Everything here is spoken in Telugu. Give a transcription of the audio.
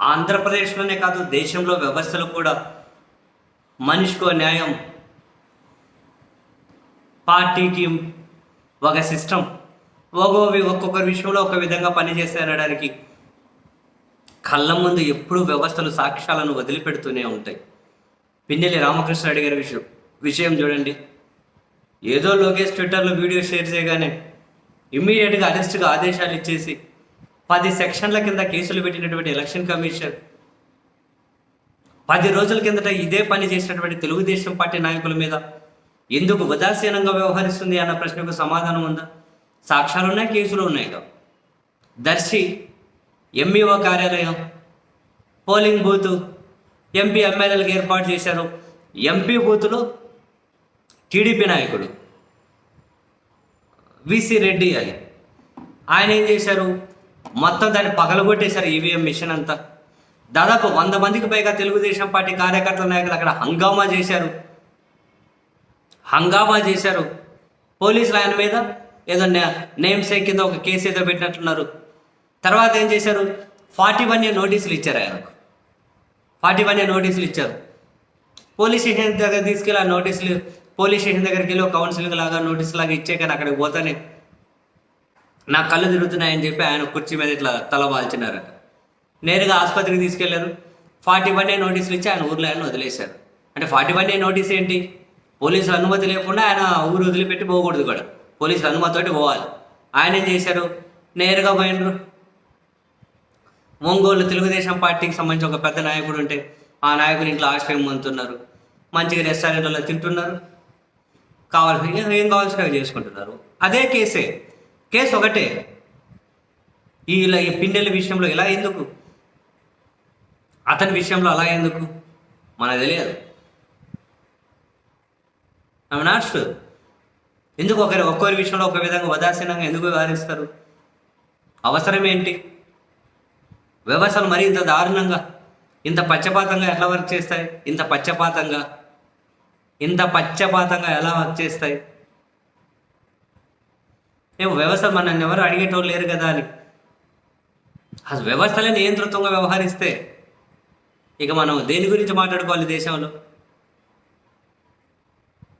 ఆంధ్రప్రదేశ్లోనే కాదు దేశంలో వ్యవస్థలు కూడా. మనిషికో న్యాయం పార్టీకి ఒక సిస్టమ్. ఒక్కో ఒక్కొక్కరి విషయంలో ఒక విధంగా పనిచేస్తారనడానికి కళ్ళ ముందు ఎప్పుడూ వ్యవస్థలు సాక్ష్యాలను వదిలిపెడుతూనే ఉంటాయి. పిన్నెల్లి రామకృష్ణ అడిగిన విషయం విషయం చూడండి. ఏదో లోకేష్ ట్విట్టర్లో వీడియో షేర్ చేయగానే ఇమ్మీడియట్గా అరెస్ట్గా ఆదేశాలు ఇచ్చేసి పది సెక్షన్ల కింద కేసులు పెట్టినటువంటి ఎలక్షన్ కమిషన్ పది రోజుల కిందట ఇదే పని చేసినటువంటి తెలుగుదేశం పార్టీ నాయకుల మీద ఎందుకు ఉదాసీనంగా వ్యవహరిస్తుంది అన్న ప్రశ్నకు సమాధానం ఉందా? సాక్ష్యాలు ఉన్నాయి కేసులు ఉన్నాయి. దర్శి ఎంఈఓ కార్యాలయం పోలింగ్ బూత్ ఎంపీ ఎమ్మెల్యేలకు ఏర్పాటు చేశారు. ఎంపీ బూత్లో టీడీపీ నాయకుడు విసి రెడ్డి అని. ఆయన ఏం చేశారు? మొత్తం దాన్ని పగలగొట్టేశారు ఈవీఎం మిషన్ అంతా. దాదాపు వంద మందికి పైగా తెలుగుదేశం పార్టీ కార్యకర్తల నాయకులు అక్కడ హంగామా చేశారు. హంగామా చేశారు. పోలీసులు ఆయన మీద ఏదో నేమ్ సేక్ కింద ఒక కేసు ఏదో పెట్టినట్టున్నారు. తర్వాత ఏం చేశారు? ఫార్టీ వన్ ఇయర్ నోటీసులు ఇచ్చారు ఆయనకు. ఫార్టీ వన్ ఇయర్ నోటీసులు ఇచ్చారు. పోలీస్ స్టేషన్ దగ్గర తీసుకెళ్ళి ఆ నోటీసులు పోలీస్ స్టేషన్ దగ్గరికి వెళ్ళి కౌన్సిలింగ్ లాగా నోటీస్ లాగా ఇచ్చే కానీ అక్కడికి పోతానే నా కళ్ళు తిరుగుతున్నాయని చెప్పి ఆయన కుర్చీ మీద ఇట్లా తల వాల్చినారట. నేరుగా ఆసుపత్రికి తీసుకెళ్ళారు. ఫార్టీ వన్ ఏ నోటీసులు ఇచ్చి ఆయన ఊర్లో ఆయన వదిలేశారు. అంటే ఫార్టీ వన్ ఏ నోటీస్ ఏంటి? పోలీసులు అనుమతి లేకుండా ఆయన ఊరు వదిలిపెట్టి పోకూడదు కూడా. పోలీసులు అనుమతితోటి పోవాలి. ఆయన ఏం చేశారు? నేరుగా పోయినరు. ఒంగోలు తెలుగుదేశం పార్టీకి సంబంధించి ఒక పెద్ద నాయకుడు ఉంటే ఆ నాయకుని ఇంట్లో ఆశ్రయం పొందుతున్నారు. మంచిగా రెస్టారెంట్లలో తింటున్నారు. కావాల్సిన ఏం కావాల్సినవి చేసుకుంటున్నారు. అదే కేసే. కేసు ఒకటే. ఈ ఇలా ఈ పిండెల విషయంలో ఇలా ఎందుకు? అతని విషయంలో అలా ఎందుకు? మనకు తెలియదు. ఆమె నాట్ షూర్ ఎందుకు ఒకరి ఒక్కొరి విషయంలో ఒక విధంగా ఉదాసీనంగా ఎందుకు వ్యవహరిస్తారు? అవసరం ఏంటి? వ్యవస్థలు మరి ఇంత దారుణంగా ఇంత పక్షపాతంగా ఎలా వర్క్ చేస్తాయి? ఇంత పక్షపాతంగా ఇంత పక్షపాతంగా ఎలా వర్క్ చేస్తాయి? ఏమో వ్యవస్థ మనల్ని ఎవరు అడిగేటోళ్ళు లేరు కదా అని. అసలు వ్యవస్థలే నియంతృత్వంగా వ్యవహరిస్తే ఇక మనం దేని గురించి మాట్లాడుకోవాలి దేశంలో?